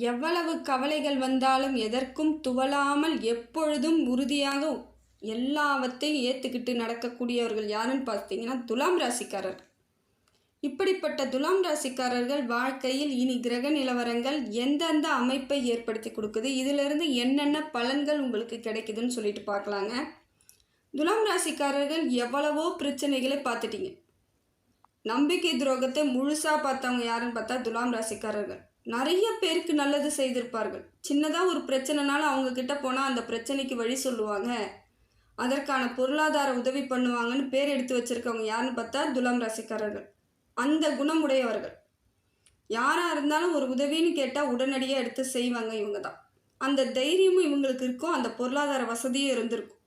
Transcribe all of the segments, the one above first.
எவ்வளவு கவலைகள் வந்தாலும் எதற்கும் துவளாமல் எப்பொழுதும் உறுதியாக எல்லாவற்றையும் ஏற்றுக்கிட்டு நடக்கக்கூடியவர்கள் யாருன்னு பார்த்தீங்கன்னா துலாம் ராசிக்காரர். இப்படிப்பட்ட துலாம் ராசிக்காரர்கள் வாழ்க்கையில் இனி கிரக நிலவரங்கள் எந்தெந்த அமைப்பை ஏற்படுத்தி கொடுக்குது இதிலிருந்து என்னென்ன பலன்கள் உங்களுக்கு கிடைக்குதுன்னு சொல்லிட்டு பார்க்கலாங்க. துலாம் ராசிக்காரர்கள் எவ்வளவோ பிரச்சனைகளை பார்த்துட்டீங்க. நம்பிக்கை துரோகத்தை முழுசாக பார்த்தவங்க யாருன்னு பார்த்தா துலாம் ராசிக்காரர்கள். நிறைய பேருக்கு நல்லது செய்திருப்பார்கள். சின்னதாக ஒரு பிரச்சனைனால அவங்க கிட்ட போனால் அந்த பிரச்சனைக்கு வழி சொல்லுவாங்க. அதற்கான பொருளாதார உதவி பண்ணுவாங்கன்னு பேர் எடுத்து வச்சிருக்கவங்க யாருன்னு பார்த்தா துலாம் ராசிக்காரர்கள். அந்த குணமுடையவர்கள் யாராக இருந்தாலும் ஒரு உதவின்னு கேட்டால் உடனடியாக எடுத்து செய்வாங்க இவங்க தான் அந்த தைரியமும் இவங்களுக்கு இருக்கும் அந்த பொருளாதார வசதியும் இருந்திருக்கும்.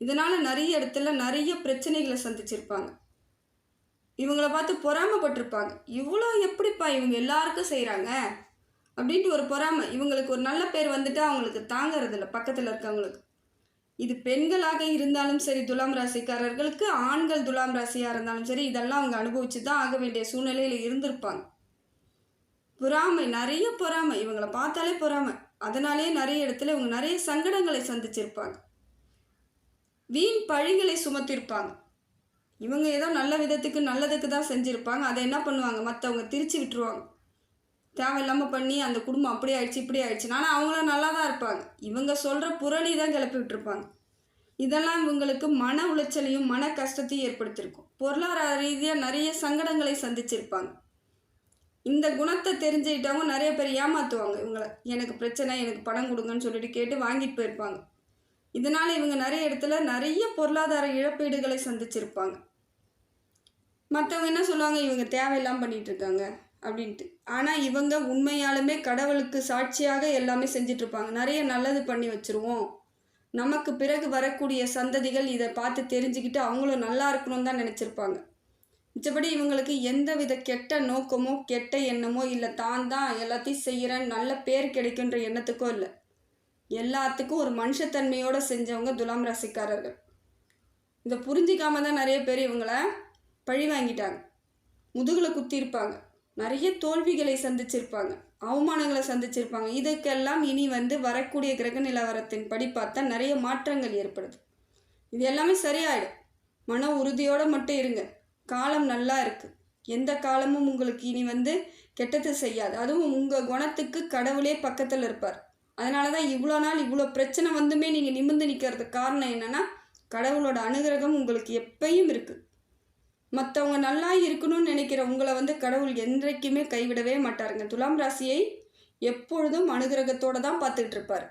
இதனால் நிறைய இடத்துல நிறைய பிரச்சனைகளை சந்திச்சிருப்பாங்க. இவங்கள பார்த்து பொறாமப்பட்டிருப்பாங்க. இவ்வளோ எப்படிப்பா இவங்க எல்லாருக்கும் செய்கிறாங்க அப்படின்ட்டு ஒரு பொறாமை. இவங்களுக்கு ஒரு நல்ல பேர் வந்துட்டு அவங்களுக்கு தாங்கறதில்ல பக்கத்தில் இருக்கவங்களுக்கு. இது பெண்களாக இருந்தாலும் சரி துலாம் ராசிக்காரர்களுக்கு ஆண்கள் துலாம் ராசியாக இருந்தாலும் சரி இதெல்லாம் அவங்க அனுபவிச்சு தான் ஆக வேண்டிய சூழ்நிலையில் இருந்திருப்பாங்க. பொறாமை நிறைய பொறாமை. இவங்களை பார்த்தாலே பொறாமை. அதனாலே நிறைய இடத்துல இவங்க நிறைய சங்கடங்களை சந்திச்சிருப்பாங்க. வீண் பழிகளை சுமத்திருப்பாங்க. இவங்க ஏதோ நல்ல விதத்துக்கு நல்லதுக்கு தான் செஞ்சுருப்பாங்க. அதை என்ன பண்ணுவாங்க? மற்றவங்க திரிச்சு விட்டுருவாங்க. தேவையில்லாமல் பண்ணி அந்த குடும்பம் அப்படி ஆயிடுச்சு இப்படி ஆயிடுச்சு ஆனால் அவங்களாம் நல்லா தான் இருப்பாங்க. இவங்க சொல்கிற புரளி தான் கிளப்பி விட்டுருப்பாங்க. இதெல்லாம் இவங்களுக்கு மன உளைச்சலையும் மன கஷ்டத்தையும் ஏற்படுத்தியிருக்கும் பொருளாதார ரீதியாக நிறைய சங்கடங்களை சந்திச்சிருப்பாங்க. இந்த குணத்தை தெரிஞ்சுக்கிட்டவங்க நிறைய பேர் ஏமாற்றுவாங்க இவங்களை எனக்கு பிரச்சனை எனக்கு பணம் கொடுங்கன்னு சொல்லிட்டு கேட்டு வாங்கிட்டு போயிருப்பாங்க. இதனால் இவங்க நிறைய இடத்துல நிறைய பொருளாதார இழப்பீடுகளை சந்திச்சிருப்பாங்க. மற்றவங்க என்ன சொல்லுவாங்க? இவங்க தேவையில்லாமல் பண்ணிகிட்ருக்காங்க அப்படின்ட்டு. ஆனால் இவங்க உண்மையாலுமே கடவுளுக்கு சாட்சியாக எல்லாமே செஞ்சிட்ருப்பாங்க. நிறைய நல்லது பண்ணி வச்சுருவோம். நமக்கு பிறகு வரக்கூடிய சந்ததிகள் இதை பார்த்து தெரிஞ்சுக்கிட்டு அவங்களும் நல்லா இருக்கணும்னு தான் நினச்சிருப்பாங்க. மிச்சபடி இவங்களுக்கு எந்த வித கெட்ட நோக்கமோ கெட்ட எண்ணமோ இல்லை தான் தான் எல்லாத்தையும் செய்கிறேன் நல்ல பேர் கிடைக்குன்ற எண்ணத்துக்கோ இல்லை. எல்லாத்துக்கும் ஒரு மனுஷத்தன்மையோடு செஞ்சவங்க துலாம் ராசிக்காரர்கள். இதை புரிஞ்சிக்காம தான் நிறைய பேர் இவங்களை பழி வாங்கிட்டாங்க. முதுகில் குத்திருப்பாங்க நிறைய தோல்விகளை சந்திச்சிருப்பாங்க. அவமானங்களை சந்திச்சிருப்பாங்க. இதுக்கெல்லாம் இனி வந்து வரக்கூடிய கிரக நிலவரத்தின் படி பார்த்தா நிறைய மாற்றங்கள் ஏற்படுது. இது எல்லாமே சரியாயிடும். மன உறுதியோடு மட்டும் இருங்க. காலம் நல்லா இருக்குது எந்த காலமும் உங்களுக்கு இனி வந்து கெட்டது செய்யாது. அதுவும் உங்கள் குணத்துக்கு கடவுளே பக்கத்தில் இருப்பார். அதனால தான் இவ்வளோ நாள் இவ்வளோ பிரச்சனை வந்துமே நீங்கள் நிமிர்ந்து நிற்கிறதுக்கு காரணம் என்னென்னா கடவுளோட அனுகிரகம் உங்களுக்கு எப்பயும் இருக்குது மற்றவங்க நல்லா இருக்கணும்னு நினைக்கிற உங்களை வந்து கடவுள் என்றைக்குமே கைவிடவே மாட்டாருங்க. துலாம் ராசியை எப்பொழுதும் அனுகிரகத்தோடு தான் பார்த்துட்டு இருப்பார்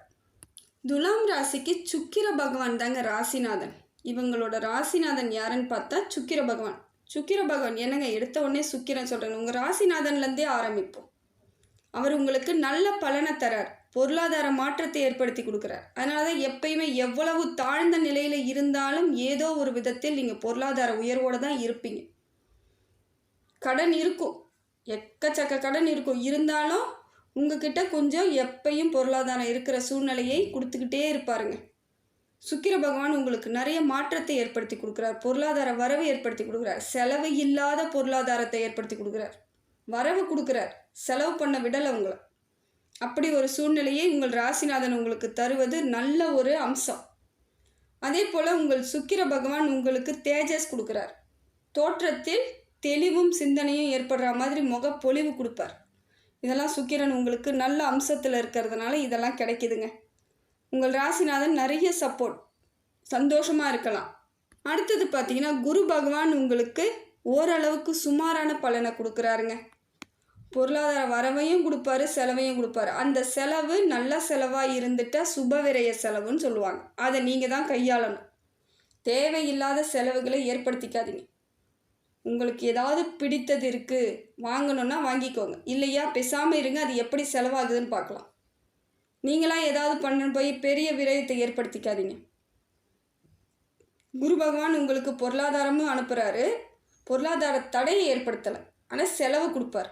துலாம் ராசிக்கு சுக்கிர பகவான் தாங்க ராசிநாதன். இவங்களோட ராசிநாதன் யாருன்னு பார்த்தா சுக்கிர பகவான். சுக்கிர பகவான் என்னங்க எடுத்த உடனே சுக்கிரன் சொல்கிறேன் உங்கள் ராசிநாதன்லேருந்தே ஆரம்பிப்போம். அவர் உங்களுக்கு நல்ல பலனை தரார். பொருளாதார மாற்றத்தை ஏற்படுத்தி கொடுக்குறார். அதனால தான் எப்பயுமே எவ்வளவு தாழ்ந்த நிலையில் இருந்தாலும் ஏதோ ஒரு விதத்தில் நீங்கள் பொருளாதார உயர்வோடு தான் இருப்பீங்க. கடன் இருக்கும். எக்கச்சக்க கடன் இருக்கும். இருந்தாலும் உங்ககிட்ட கொஞ்சம் எப்பயும் பொருளாதாரம் இருக்கிற சூழ்நிலையை கொடுத்துக்கிட்டே இருப்பாருங்க. சுக்கிர பகவான் உங்களுக்கு நிறைய மாற்றத்தை ஏற்படுத்தி கொடுக்குறார். பொருளாதார வரவு ஏற்படுத்தி கொடுக்குறார். செலவு இல்லாத பொருளாதாரத்தை ஏற்படுத்தி கொடுக்குறார். வரவு கொடுக்குறார். செலவு பண்ண விடலை உங்களை. அப்படி ஒரு சூழ்நிலையை உங்கள் ராசிநாதன் உங்களுக்கு தருவது நல்ல ஒரு அம்சம். அதே போல் உங்கள் சுக்கிர பகவான் உங்களுக்கு தேஜஸ் கொடுக்குறார். தோற்றத்தில் தெளிவும் சிந்தனையும் ஏற்படுற மாதிரி முக பொலிவு கொடுப்பார். இதெல்லாம் சுக்கிரன் உங்களுக்கு நல்ல அம்சத்தில் இருக்கிறதுனால இதெல்லாம் கிடைக்குதுங்க. உங்கள் ராசிநாதன் நிறைய சப்போர்ட் சந்தோஷமாக இருக்கலாம். அடுத்தது பார்த்தீங்கன்னா குரு பகவான் உங்களுக்கு ஓரளவுக்கு சுமாரான பலனை கொடுக்குறாருங்க. பொருளாதார வரவையும் கொடுப்பாரு செலவையும் கொடுப்பாரு. அந்த செலவு நல்ல செலவாக இருந்துட்டால் சுபவிரய செலவுன்னு சொல்லுவாங்க. அதை நீங்கள் தான் கையாளணும். தேவையில்லாத செலவுகளை ஏற்படுத்திக்காதீங்க. உங்களுக்கு ஏதாவது பிடித்தது இருக்குது வாங்கணுன்னா வாங்கிக்கோங்க. இல்லையா பேசாமல் இருங்க அது எப்படி செலவாகுதுன்னு பார்க்கலாம். நீங்களாம் ஏதாவது பண்ண போய் பெரிய விரயத்தை ஏற்படுத்திக்காதீங்க. குரு பகவான் உங்களுக்கு பொருளாதாரமும் அனுப்புகிறாரு பொருளாதார தடையை ஏற்படுத்தலை. ஆனால் செலவு கொடுப்பார்.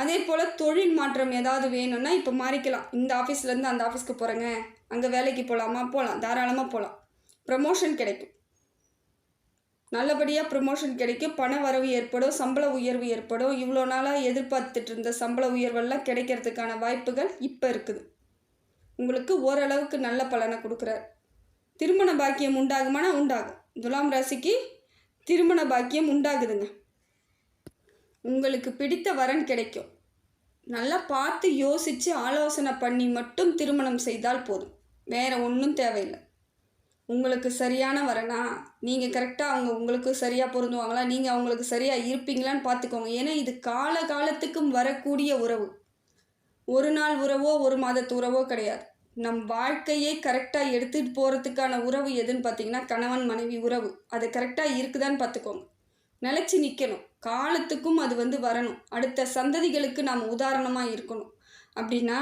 அதே போல் தொழில் மாற்றம் ஏதாவது வேணும்னா இப்போ மாறிக்கலாம். இந்த ஆஃபீஸ்லேருந்து அந்த ஆஃபீஸ்க்கு போகிறேங்க அங்கே வேலைக்கு போகலாமா போகலாம் தாராளமாக போகலாம் ப்ரமோஷன் கிடைக்கும். நல்லபடியாக ப்ரமோஷன் கிடைக்கும். பண வரவு ஏற்படும். சம்பள உயர்வு ஏற்படும். இவ்வளோ நாளாக எதிர்பார்த்துட்டு இருந்த சம்பள உயர்வெல்லாம் கிடைக்கிறதுக்கான வாய்ப்புகள் இப்போ இருக்குது. உங்களுக்கு ஓரளவுக்கு நல்ல பலனை கொடுக்குறார். திருமண பாக்கியம் உண்டாகுமானா உண்டாகும். துலாம் ராசிக்கு திருமண பாக்கியம் உண்டாகுதுங்க. உங்களுக்கு பிடித்த வரன் கிடைக்கும். நல்லா பார்த்து யோசித்து ஆலோசனை பண்ணி மட்டும் திருமணம் செய்தால் போதும். வேறு ஒன்றும் தேவையில்லை. உங்களுக்கு சரியான வரனா நீங்கள் கரெக்டாக அவங்க உங்களுக்கு சரியாக பொருந்துவாங்களா நீங்கள் அவங்களுக்கு சரியாக இருப்பீங்களான்னு பார்த்துக்கோங்க. ஏன்னா இது கால காலத்துக்கும் வரக்கூடிய உறவு. ஒரு நாள் உறவோ ஒரு மாதத்து உறவோ கிடையாது. நம் வாழ்க்கையே கரெக்டாக எடுத்துகிட்டு போகிறதுக்கான உறவு எதுன்னு பார்த்தீங்கன்னா கணவன் மனைவி உறவு. அது கரெக்டாக இருக்குதான்னு பார்த்துக்கோங்க. நிலச்சி நிற்கணும் காலத்துக்கும் அது வந்து வரணும். அடுத்த சந்ததிகளுக்கு நாம் உதாரணமாக இருக்கணும். அப்படின்னா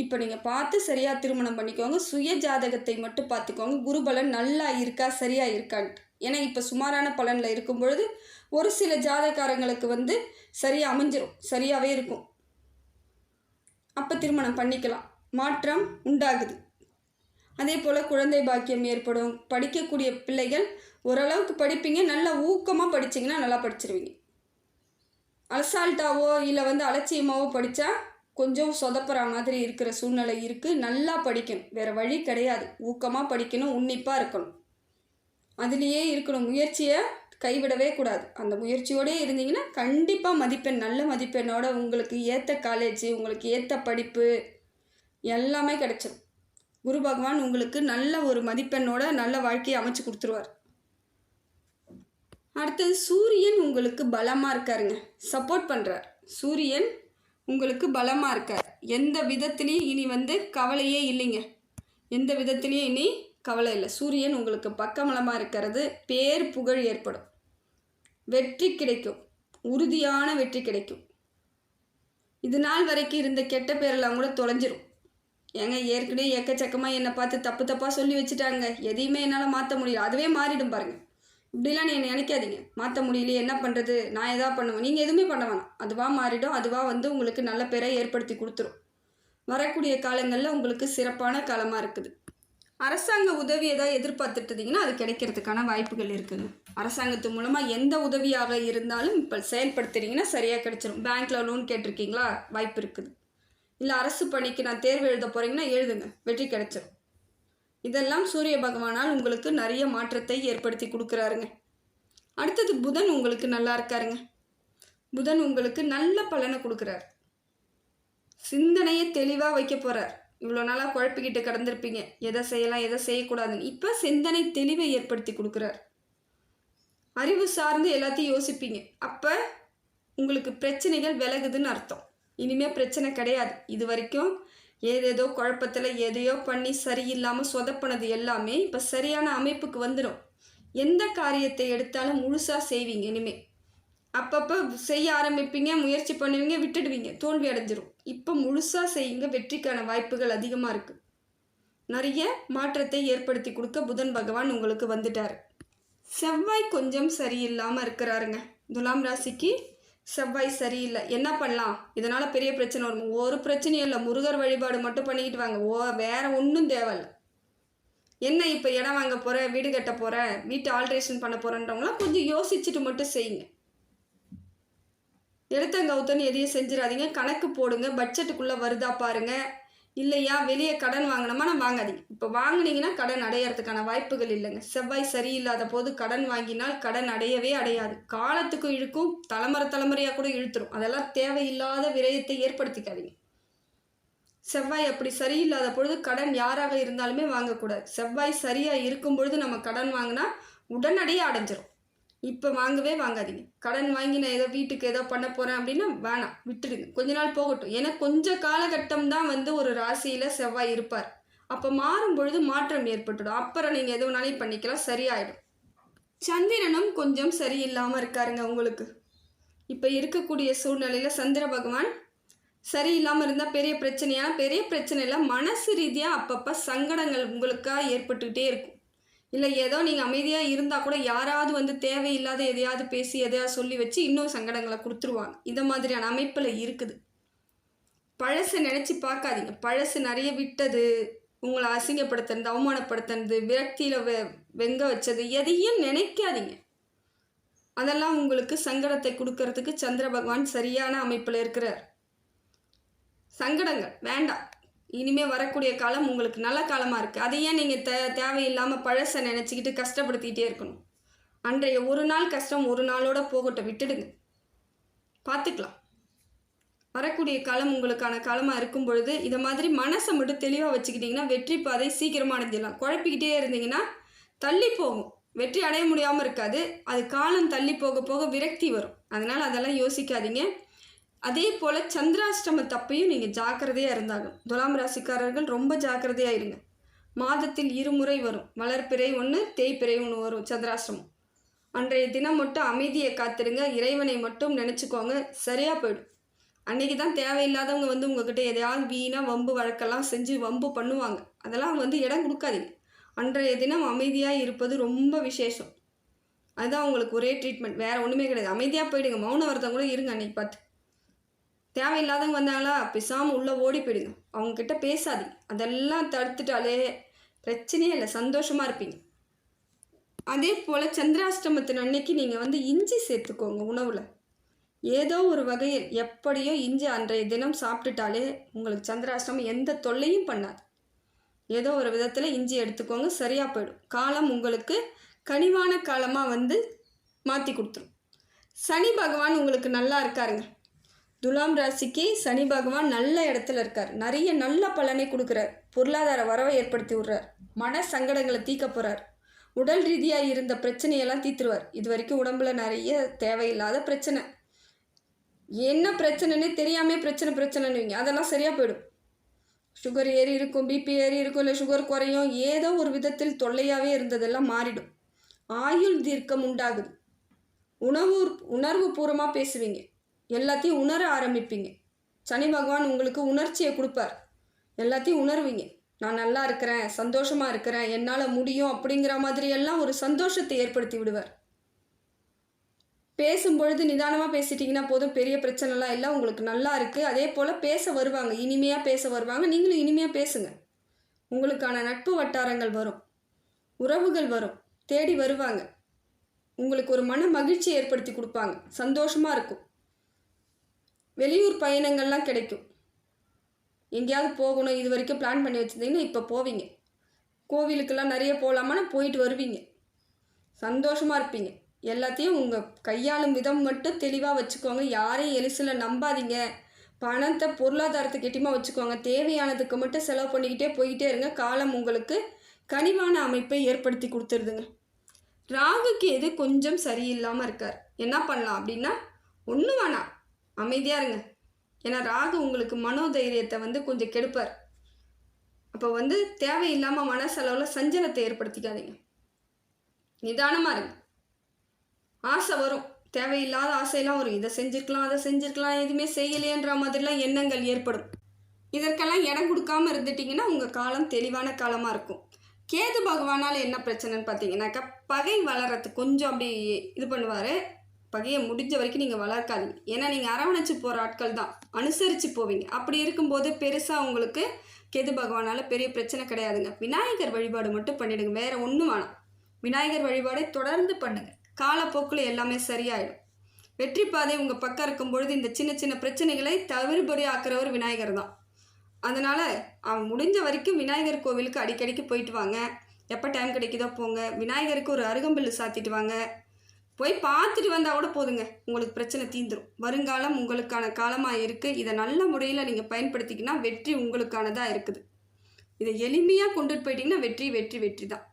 இப்போ நீங்கள் பார்த்து சரியாக திருமணம் பண்ணிக்கோங்க. சுய ஜாதகத்தை மட்டும் பார்த்துக்கோங்க. குருபலன் நல்லா இருக்கா சரியாக இருக்கான்ட்டு. ஏன்னா இப்போ சுமாரான பலனில் இருக்கும் பொழுது ஒரு சில ஜாதகாரங்களுக்கு வந்து சரியாக அமைஞ்சிரும். சரியாகவே இருக்கும். அப்போ திருமணம் பண்ணிக்கலாம். மாற்றம் உண்டாகுது. அதே போல் குழந்தை பாக்கியம் ஏற்படும். படிக்கக்கூடிய பிள்ளைகள் ஓரளவுக்கு படிப்பீங்க. நல்லா ஊக்கமாக படிச்சிங்கன்னா நல்லா படிச்சிருவீங்க. அசால்ட்டாவோ இல்லை வந்து அலட்சியமாகவோ படித்தா கொஞ்சம் சொதப்புற மாதிரி இருக்கிற சூழ்நிலை இருக்குது நல்லா படிக்கணும். வேறு வழி கிடையாது. ஊக்கமாக படிக்கணும். உன்னிப்பாக இருக்கணும். அதுலேயே இருக்கணும். முயற்சியை கைவிடவே கூடாது. அந்த முயற்சியோடே இருந்தீங்கன்னா கண்டிப்பாக மதிப்பெண் நல்ல மதிப்பெண்ணோட உங்களுக்கு ஏற்ற காலேஜ் உங்களுக்கு ஏற்ற படிப்பு எல்லாமே கிடைச்சிடும் குரு பகவான் உங்களுக்கு நல்ல ஒரு மதிப்பெண்ணோட நல்ல வாழ்க்கையை அமைச்சு கொடுத்துருவார். அடுத்தது சூரியன் உங்களுக்கு பலமாக இருக்காருங்க. சப்போர்ட் பண்ணுறார் சூரியன் உங்களுக்கு பலமாக இருக்கார். எந்த விதத்துலேயும் இனி வந்து கவலையே இல்லைங்க. எந்த விதத்துலேயும் இனி கவலை இல்லை. சூரியன் உங்களுக்கு பக்கமலமாக இருக்கிறது. பேர் புகழ் ஏற்படும். வெற்றி கிடைக்கும். உறுதியான வெற்றி கிடைக்கும். இது நாள் வரைக்கும் இருந்த கெட்ட பேரெல்லாம் கூட தொலைஞ்சிரும். ஏங்க ஏற்கனவே எக்கச்சக்கமாக என்னை பார்த்து தப்பு தப்பாக சொல்லி வச்சுட்டாங்க. எதையுமே என்னால் மாற்ற முடியல. அதுவே மாறிடும் பாருங்கள் இப்படிலாம் நீங்கள் நினைக்காதீங்க. மாற்ற முடியலையே என்ன பண்ணுறது நான் எதா பண்ணுவேன். நீங்கள் எதுவுமே பண்ண வேணாம். அதுவாக மாறிடும். அதுவாக வந்து உங்களுக்கு நல்ல பேரை ஏற்படுத்தி கொடுத்துரும். வரக்கூடிய காலங்களில் உங்களுக்கு சிறப்பான காலமாக இருக்குது. அரசாங்க உதவி ஏதாவது எதிர்பார்த்துட்டு இருந்தீங்கன்னா அது கிடைக்கிறதுக்கான வாய்ப்புகள் இருக்குங்க. அரசாங்கத்து மூலமாக எந்த உதவியாக இருந்தாலும் இப்போ செயல்படுத்துறீங்கன்னா சரியாக கிடைச்சிரும். பேங்க்கில் லோன் கேட்டிருக்கீங்களா? வாய்ப்பு இருக்குது. இல்லை அரசு பணிக்கு நான் தேர்வு எழுத போகிறீங்கன்னா எழுதுங்க. வெற்றி கிடைச்சிடும் இதெல்லாம் சூரிய பகவானால் உங்களுக்கு நிறைய மாற்றத்தை ஏற்படுத்தி கொடுக்குறாருங்க. அடுத்தது புதன் உங்களுக்கு நல்லா இருக்காருங்க. புதன் உங்களுக்கு நல்ல பலனை கொடுக்குறாரு. சிந்தனையை தெளிவாக வைக்க போகிறார் இவ்வளோ நாளாக குழப்பிக்கிட்டு கடந்திருப்பீங்க. எதை செய்யலாம் எதை செய்யக்கூடாதுன்னு. இப்போ சிந்தனை தெளிவை ஏற்படுத்தி கொடுக்குறார். அறிவு சார்ந்து எல்லாத்தையும் யோசிப்பீங்க. அப்போ உங்களுக்கு பிரச்சனைகள் விலகுதுன்னு அர்த்தம். இனிமேல் பிரச்சனை கிடையாது. இது வரைக்கும் ஏதேதோ குழப்பத்தில் எதையோ பண்ணி சரியில்லாமல் சொதப்பினது எல்லாமே இப்போ சரியான அமைப்புக்கு வந்துடும் எந்த காரியத்தை எடுத்தாலும் முழுசாக செய்வீங்க இனிமேல் அப்பப்போ செய்ய ஆரம்பிப்பீங்க முயற்சி பண்ணுவீங்க விட்டுடுவீங்க தோல்வி அடைஞ்சிரும். இப்போ முழுசாக செய்யுங்க வெற்றிக்கான வாய்ப்புகள் அதிகமாக இருக்குது நிறைய மாற்றத்தை ஏற்படுத்தி கொடுக்க புதன் பகவான் உங்களுக்கு வந்துட்டார். செவ்வாய் கொஞ்சம் சரியில்லாமல் இருக்கிறாருங்க. துலாம் ராசிக்கு செவ்வாய் சரியில்லை. என்ன பண்ணலாம்? இதனால் பெரிய பிரச்சனை வரும். ஒரு பிரச்சனையும் இல்லை. முருகர் வழிபாடு மட்டும் பண்ணிக்கிட்டு வாங்க. ஓ வேறு ஒன்றும் தேவையில்லை. என்ன இப்போ இடம் வாங்க போகிறேன் வீடு கட்ட போகிறேன் வீட்டு ஆல்ட்ரேஷன் பண்ண போகிறேன்றவங்களாம் கொஞ்சம் யோசிச்சுட்டு மட்டும் செய்யுங்க. எடுத்தங்கவுத்தன்னு எதையும் செஞ்சிடாதீங்க. கணக்கு போடுங்க. பட்ஜெட்டுக்குள்ளே வருதா பாருங்கள் இல்லையா? வெளியே கடன் வாங்கினோமா நான் வாங்காதீங்க. இப்போ வாங்கினீங்கன்னா கடன் அடையறதுக்கான வாய்ப்புகள் இல்லைங்க. செவ்வாய் சரியில்லாத போது கடன் வாங்கினால் கடன் அடையவே அடையாது. காலத்துக்கும் இழுக்கும் தலைமுறை தலைமுறையாக கூட இழுத்துரும். அதெல்லாம் தேவையில்லாத விரயத்தை ஏற்படுத்திக்காதீங்க. செவ்வாய் அப்படி சரியில்லாத பொழுது கடன் யாராக இருந்தாலுமே வாங்கக்கூடாது. செவ்வாய் சரியாக இருக்கும் பொழுது நம்ம கடன் வாங்கினா உடனடியாக அடைஞ்சிரும். இப்போ வாங்கவே வாங்காதீங்க. கடன் வாங்கி நான் ஏதோ வீட்டுக்கு ஏதோ பண்ண போகிறேன் அப்படின்னா வேணாம் விட்டுடுங்க. கொஞ்ச நாள் போகட்டும். ஏன்னா கொஞ்ச காலகட்டம் தான் வந்து ஒரு ராசியில் செவ்வாய் இருப்பார். அப்போ மாறும் பொழுது மாற்றம் ஏற்பட்டுடும். அப்புறம் நீங்கள் எது வேணாலும் பண்ணிக்கலாம் சரியாயிடும். சந்திரனும் கொஞ்சம் சரியில்லாமல் இருக்காருங்க உங்களுக்கு. இப்போ இருக்கக்கூடிய சூழ்நிலையில் சந்திர பகவான் சரியில்லாமல் இருந்தால் பெரிய பிரச்சனையான பெரிய பிரச்சனையில் மனசு ரீதியாக அப்பப்போ சங்கடங்கள் உங்களுக்காக ஏற்பட்டுக்கிட்டே இருக்கும். இல்லை ஏதோ நீங்கள் அமைதியாக இருந்தால் கூட யாராவது வந்து தேவையில்லாத எதையாவது பேசி எதையாவது சொல்லி வச்சு இன்னும் சங்கடங்களை கொடுத்துருவாங்க. இந்த மாதிரியான அமைப்பில் இருக்குது. பழசு நினச்சி பார்க்காதீங்க. பழசு நிறைய விட்டது உங்களை அசிங்கப்படுத்துறது அவமானப்படுத்துறது விரக்தியில் வெ வெங்க வச்சது எதையும் நினைக்காதீங்க. அதெல்லாம் உங்களுக்கு சங்கடத்தை கொடுக்கறதுக்கு சந்திர பகவான் சரியான அமைப்பில் இருக்கிறார். சங்கடங்கள் வேண்டாம். இனிமே வரக்கூடிய காலம் உங்களுக்கு நல்ல காலமாக இருக்குது அதை ஏன் நீங்கள் தே தேவையில்லாமல் பழசை நினச்சிக்கிட்டு கஷ்டப்படுத்திக்கிட்டே இருக்கணும். அன்றைய ஒரு நாள் கஷ்டம் ஒரு நாளோட போகட்டும். விட்டுடுங்க. பார்த்துக்கலாம் வரக்கூடிய காலம் உங்களுக்கான காலமாக இருக்கும் பொழுது இதை மாதிரி மனசை மட்டும் தெளிவாக வச்சுக்கிட்டிங்கன்னா வெற்றி பாதை சீக்கிரமாக அடைஞ்சிடலாம். குழப்பிக்கிட்டே இருந்தீங்கன்னா தள்ளி போகும். வெற்றி அடைய முடியாமல் இருக்காது. அது காலம் தள்ளி போக போக விரக்தி வரும். அதனால் அதெல்லாம் யோசிக்காதீங்க. அதே போல் சந்திராஷ்டம தப்பையும் நீங்கள் ஜாக்கிரதையாக இருந்தாலும் துலாம் ராசிக்காரர்கள் ரொம்ப ஜாக்கிரதையாக இருங்க. மாதத்தில் இருமுறை வரும். வளர்ப்பிறை ஒன்று தேய்பிறை ஒன்று வரும் சந்திராஷ்டமம். அன்றைய தினம் மட்டும் அமைதியை காத்துருங்க. இறைவனை மட்டும் நினச்சிக்கோங்க. சரியாக போயிடும். அன்றைக்கி தான் தேவையில்லாதவங்க வந்து உங்ககிட்ட எதையாவது வீணாக வம்பு வழக்கெல்லாம் செஞ்சு வம்பு பண்ணுவாங்க. அதெல்லாம் வந்து இடம் கொடுக்காதீங்க. அன்றைய தினம் அமைதியாக இருப்பது ரொம்ப விசேஷம். அதுதான் உங்களுக்கு ஒரே ட்ரீட்மெண்ட் வேறு ஒன்றுமே கிடையாது. அமைதியாக போயிடுங்க. மௌன விரதம் கூட இருங்க அன்றைக்கி பார்த்து. தேவையில்லாதவங்க வந்தாங்களா? பேசாமல் உள்ளே ஓடி போயிடுங்க. அவங்கக்கிட்ட பேசாதீங்க. அதெல்லாம் தடுத்துட்டாலே பிரச்சனையே இல்லை. சந்தோஷமாக இருப்பீங்க. அதே போல் சந்திராஷ்டமத்தின் அன்னைக்கு நீங்கள் வந்து இஞ்சி சேர்த்துக்கோங்க உணவில். ஏதோ ஒரு வகையில் எப்படியோ இஞ்சி அன்றைய தினம் சாப்பிட்டுட்டாலே உங்களுக்கு சந்திராஷ்டமம் எந்த தொல்லையும் பண்ணாது. ஏதோ ஒரு விதத்தில் இஞ்சி எடுத்துக்கோங்க சரியாக போயிடும். காலம் உங்களுக்கு கனிவான காலமாக வந்து மாற்றி கொடுத்துரும். சனி பகவான் உங்களுக்கு நல்லா இருக்காருங்க. துலாம் ராசிக்கு சனி பகவான் நல்ல இடத்துல இருக்கார். நிறைய நல்ல பலனை கொடுக்குறார். பொருளாதார வரவை ஏற்படுத்தி விடுறார். மன சங்கடங்களை தீக்க போகிறார் உடல் ரீதியாக இருந்த பிரச்சனையெல்லாம் தீத்துருவார் இது வரைக்கும் உடம்புல நிறைய தேவையில்லாத பிரச்சனை. என்ன பிரச்சனைன்னு தெரியாமே பிரச்சனை பிரச்சனைன்னு அதெல்லாம் சரியாக போயிடும். சுகர் ஏறி இருக்கும் பிபி ஏறி இருக்கும் இல்லை சுகர் குறையும். ஏதோ ஒரு விதத்தில் தொல்லையாகவே இருந்ததெல்லாம் மாறிடும். ஆயுள் தீர்க்கம் உண்டாகுது. உணவு உணர்வு பூர்வமாக பேசுவீங்க. எல்லாத்தையும் உணர ஆரம்பிப்பீங்க. சனி பகவான் உங்களுக்கு உணர்ச்சியை கொடுப்பார். எல்லாத்தையும் உணர்வீங்க. நான் நல்லா இருக்கிறேன் சந்தோஷமாக இருக்கிறேன் என்னால் முடியும் அப்படிங்கிற மாதிரி எல்லாம் ஒரு சந்தோஷத்தை ஏற்படுத்தி விடுவார். பேசும்பொழுது நிதானமாக பேசிட்டிங்கன்னா போதும் பெரிய பிரச்சனைலாம் இல்லை உங்களுக்கு நல்லா இருக்குது அதே போல் பேச வருவாங்க இனிமையாக பேச வருவாங்க நீங்களும் இனிமையாக பேசுங்க. உங்களுக்கான நட்பு வட்டாரங்கள் வரும் உறவுகள் வரும் தேடி வருவாங்க. உங்களுக்கு ஒரு மன மகிழ்ச்சி ஏற்படுத்தி கொடுப்பாங்க சந்தோஷமாக இருக்கும். வெளியூர் பயணங்கள்லாம் கிடைக்கும். எங்கேயாவது போகணும் இது வரைக்கும் பிளான் பண்ணி வச்சுருந்தீங்கன்னா இப்போ போவீங்க. கோவிலுக்கெல்லாம் நிறைய போகலாமான்னா போயிட்டு வருவீங்க. சந்தோஷமாக இருப்பீங்க. எல்லாத்தையும் உங்கள் கையாளும் விதம் மட்டும் தெளிவாக வச்சுக்கோங்க. யாரையும் எலிசில் நம்பாதீங்க. பணத்தை பொருளாதாரத்தை எட்டிமா வச்சுக்கோங்க. தேவையானதுக்கு மட்டும் செலவு பண்ணிக்கிட்டே போய்கிட்டே இருங்க. காலம் உங்களுக்கு கனிவான அமைப்பை ஏற்படுத்தி கொடுத்துருதுங்க. ராகுக்கு எது கொஞ்சம் சரியில்லாமல் இருக்கார். என்ன பண்ணலாம் அப்படின்னா ஒன்று வேணாம். அமைதியாக இருங்க. ஏன்னா ராகு உங்களுக்கு மனோதைரியத்தை வந்து கொஞ்சம் கெடுப்பார். அப்போ வந்து தேவையில்லாமல் மனசளவில் சஞ்சலத்தை ஏற்படுத்திக்காதீங்க. நிதானமாக இருங்க. ஆசை வரும். தேவையில்லாத ஆசையெல்லாம் வரும். இதை செஞ்சுருக்கலாம் அதை செஞ்சுருக்கலாம் எதுவுமே செய்யலையன்ற மாதிரிலாம் எண்ணங்கள் ஏற்படும். இதற்கெல்லாம் இடம் கொடுக்காம இருந்துட்டிங்கன்னா உங்கள் காலம் தெளிவான காலமாக இருக்கும். கேது பகவானால் என்ன பிரச்சனைன்னு பார்த்தீங்கன்னாக்கா பகை வளரத்து கொஞ்சம் அப்படி இது பண்ணுவார். பகையை முடிஞ்ச வரைக்கும் நீங்கள் வளர்க்காதீங்க. ஏன்னா நீங்கள் அரவணைச்சு போகிற ஆட்கள் தான். அனுசரித்து போவீங்க. அப்படி இருக்கும்போது பெருசாக உங்களுக்கு கேது பகவானால் பெரிய பிரச்சனை கிடையாதுங்க. விநாயகர் வழிபாடு மட்டும் பண்ணிவிடுங்க வேறு ஒன்றும் வேணாம். விநாயகர் வழிபாடை தொடர்ந்து பண்ணுங்கள் காலப்போக்கில் எல்லாமே சரியாயிடும். வெற்றி பாதை உங்கள் பக்கம் இருக்கும் பொழுது இந்த சின்ன சின்ன பிரச்சனைகளை தவிர்படி ஆக்குறவர் விநாயகர் தான். அதனால் அவன் முடிஞ்ச வரைக்கும் விநாயகர் கோவிலுக்கு அடிக்கடிக்கு போயிட்டு வாங்க. எப்போ டைம் கிடைக்குதோ போங்க. விநாயகருக்கு ஒரு அருகம்பில் சாத்திட்டு வாங்க. போய் பார்த்துட்டு வந்தால் கூட போதுங்க. உங்களுக்கு பிரச்சனை தீந்துடும் வருங்காலம் உங்களுக்கான காலமாக இருக்குது இதை நல்ல முறையில் நீங்கள் பயன்படுத்திக்கினா வெற்றி உங்களுக்கானதாக இருக்குது. இதை எளிமையாக கொண்டுட்டு போயிட்டிங்கன்னா வெற்றி வெற்றி வெற்றி தான்.